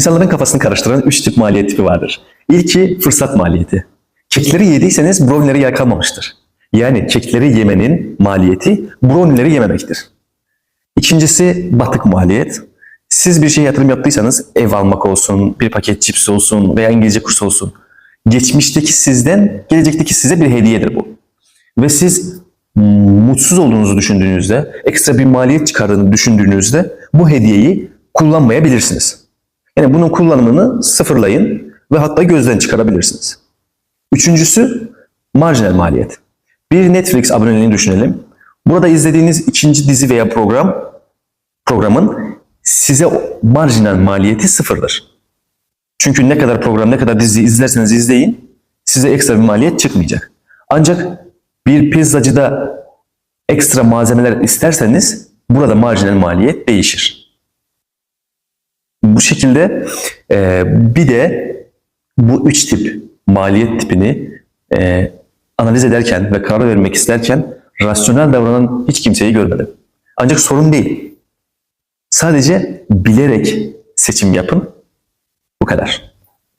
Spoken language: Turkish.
İnsanların kafasını karıştıran üç tip maliyet tipi vardır. İlki fırsat maliyeti. Kekleri yediyseniz brownie'lere yer kalmamıştır. Yani kekleri yemenin maliyeti brownie'leri yememektir. İkincisi batık maliyet. Siz bir şey yatırım yaptıysanız ev almak olsun, bir paket cips olsun veya İngilizce kursu olsun. Geçmişteki sizden gelecekteki size bir hediyedir bu. Ve siz mutsuz olduğunuzu düşündüğünüzde, ekstra bir maliyet çıkardığını düşündüğünüzde bu hediyeyi kullanmayabilirsiniz. Yani bunun kullanımını sıfırlayın ve hatta gözden çıkarabilirsiniz. Üçüncüsü marjinal maliyet. Bir Netflix aboneliğini düşünelim. Burada izlediğiniz ikinci dizi veya program programın size marjinal maliyeti sıfırdır. Çünkü ne kadar program, ne kadar dizi izlerseniz izleyin size ekstra bir maliyet çıkmayacak. Ancak bir pizzacıda ekstra malzemeler isterseniz burada marjinal maliyet değişir. Bu şekilde e, bir de bu üç tip maliyet tipini e, analiz ederken ve karar vermek isterken rasyonel davranan hiç kimseyi görmedim. Ancak sorun değil. Sadece bilerek seçim yapın. Bu kadar.